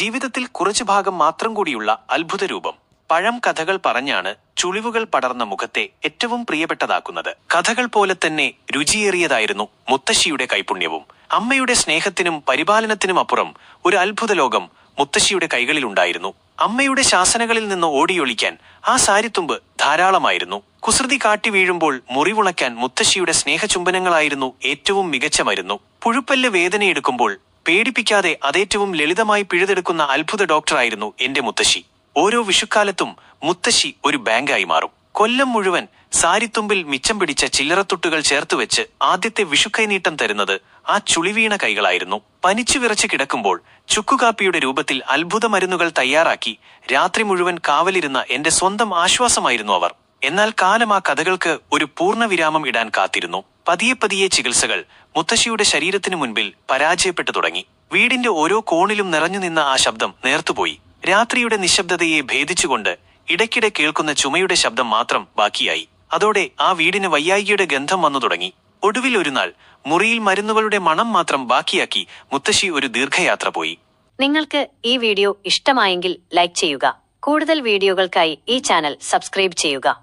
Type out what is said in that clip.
ജീവിതത്തിൽ കുറച്ചു ഭാഗം മാത്രം കൂടിയുള്ള അത്ഭുത രൂപം. പഴം കഥകൾ പറഞ്ഞാണ് ചുളിവുകൾ പടർന്ന മുഖത്തെ ഏറ്റവും പ്രിയപ്പെട്ടതാക്കുന്നത്. കഥകൾ പോലെ തന്നെ രുചിയേറിയതായിരുന്നു മുത്തശ്ശിയുടെ കൈപുണ്യവും. അമ്മയുടെ സ്നേഹത്തിനും പരിപാലനത്തിനും അപ്പുറം ഒരു അത്ഭുത ലോകം മുത്തശ്ശിയുടെ കൈകളിലുണ്ടായിരുന്നു. അമ്മയുടെ ശാസനകളിൽ നിന്ന് ഓടിയൊളിക്കാൻ ആ സാരിത്തുമ്പ് ധാരാളമായിരുന്നു. കുസൃതി കാട്ടി വീഴുമ്പോൾ മുറിവുണക്കാൻ മുത്തശ്ശിയുടെ സ്നേഹചുംബനങ്ങളായിരുന്നു ഏറ്റവും മികച്ച മരുന്നു. പുഴുപ്പല്ല് വേദനയെടുക്കുമ്പോൾ പേടിപ്പിക്കാതെ അതേറ്റവും ലളിതമായി പിഴുതെടുക്കുന്ന അത്ഭുത ഡോക്ടറായിരുന്നു എന്റെ മുത്തശ്ശി. ഓരോ വിഷുക്കാലത്തും മുത്തശ്ശി ഒരു ബാങ്കായി മാറും. കൊല്ലം മുഴുവൻ സാരിത്തുമ്പിൽ മിച്ചം പിടിച്ച ചില്ലറത്തുട്ടുകൾ ചേർത്തുവെച്ച് ആദ്യത്തെ വിഷുക്കൈനീട്ടം തരുന്നത് ആ ചുളിവീണ കൈകളായിരുന്നു. പനിച്ചു വിറച്ച് കിടക്കുമ്പോൾ ചുക്കുകാപ്പിയുടെ രൂപത്തിൽ അത്ഭുത മരുന്നുകൾ തയ്യാറാക്കി രാത്രി മുഴുവൻ കാവലിരുന്ന എന്റെ സ്വന്തം ആശ്വാസമായിരുന്നു അവർ. എന്നാൽ കാലം ആ കഥകൾക്ക് ഒരു പൂർണവിരാമം ഇടാൻ കാത്തിരുന്നു. പതിയെ പതിയെ ചികിത്സകൾ മുത്തശ്ശിയുടെ ശരീരത്തിനു മുൻപിൽ പരാജയപ്പെട്ടു തുടങ്ങി. വീടിന്റെ ഓരോ കോണിലും നിറഞ്ഞു നിന്ന ആ ശബ്ദം നേർത്തുപോയി. രാത്രിയുടെ നിശബ്ദതയെ ഭേദിച്ചുകൊണ്ട് ഇടയ്ക്കിടെ കേൾക്കുന്ന ചുമയുടെ ശബ്ദം മാത്രം ബാക്കിയായി. അതോടെ ആ വീടിന് വയ്യായികയുടെ ഗന്ധം വന്നു തുടങ്ങി. ഒടുവിൽ ഒരു നാൾ മുറിയിൽ മരുന്നുകളുടെ മണം മാത്രം ബാക്കിയാക്കി മുത്തശ്ശി ഒരു ദീർഘയാത്ര പോയി. നിങ്ങൾക്ക് ഈ വീഡിയോ ഇഷ്ടമായെങ്കിൽ ലൈക്ക് ചെയ്യുക. കൂടുതൽ വീഡിയോകൾക്കായി ഈ ചാനൽ സബ്സ്ക്രൈബ് ചെയ്യുക.